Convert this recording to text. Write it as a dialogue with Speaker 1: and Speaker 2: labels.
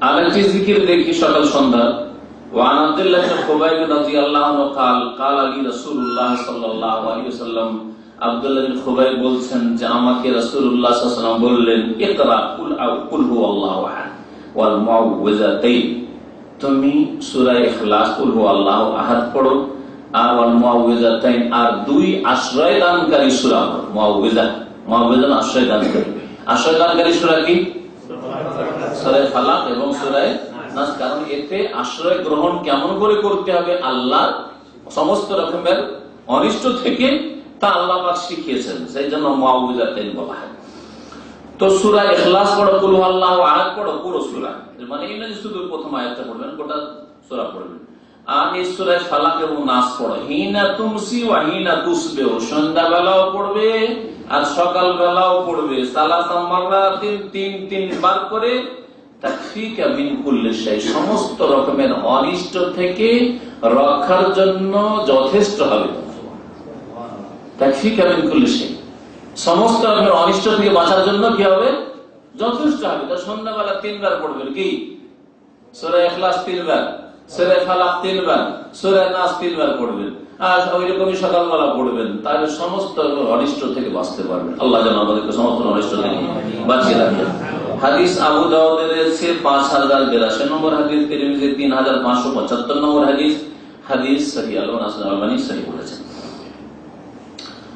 Speaker 1: আরেকটি জিকির দেখি সকাল সন্ধ্যা وعن عبد الله بن خبيب رضي الله عنه قال قال لي رسول الله صلى الله عليه وسلم আব্দুল্লাহ বিন খুবাইব বলছেন যে আমাকে রাসূলুল্লাহ সাল্লাল্লাহু আলাইহি ওয়াসাল্লাম বললেন ইকরা কুল আউ কুল হুয়াল্লাহু আহাদ ওয়াল মুআউযিজাতাইন তুমি সূরা ইখলাস কুল হুয়াল্লাহু আহাদ পড়ো আর ওয়াল মুআউযিজাতাইন আর দুই আশ্রয় দানকারী সূরা পড়ো মুআউযিজা মুআউযিজা আশ্রয় দানকারী আশ্রয় দানকারী সূরা কি সুরায় ফালাক এবং সুরায় নাস, কারণ এতে আশ্রয় গ্রহণ কেমন করে করতে হবে আল্লাহ সমস্ত রকমের অনিষ্ট থেকে তা আল্লাহ পাক শিখিয়েছেন সেই জন্য মুআউযাতাইন বলা হয়। তো সূরা ইখলাস পড়ো, কুল আল্লাহ আয়াত পড়ো, পুরো সূরা। মানে এই শুধু প্রথম আয়াতটা পড়বেন, গোটা সূরা পড়বেন। আর এই সূরায় ফালাক এবং নাস পড়ো। হিনা তুমসি ওয়া হিনা তুসবিহ সন্ধ্যা বেলাও পড়বে আর সকাল বেলাও পড়বে। সালাসাম মাররাতিন তিন তিন বার করে সমস্ত রকমের অনিষ্ট থেকে রক্ষার জন্য যথেষ্ট হবে। সমস্ত রকমের অনিষ্ট থেকে বাঁচার জন্য কি হবে? যথেষ্ট হবে। তা সন্ধ্যাবেলা তিনবার পড়বেন কি? সুরা এখলাস তিনবার, সুরা ফালাক তিনবার, সুরা নাস তিনবার পড়বেন। আর ওই সকালবেলা পড়বেন। তাহলে সমস্ত অনিষ্ট থেকে বাঁচতে পারবেন। আল্লাহ যেন আমাদেরকে সমস্ত অনিষ্ট থেকে বাঁচিয়ে রাখেন। হাদিস আবু দাউদের এসে পাঁচ হাজার বিরাশি নম্বর হাদিস তিন হাজার পাঁচশো পঁচাত্তর নম্বর হাদিস। হাদিস সহি আলম আলবানী সহি বলেছেন।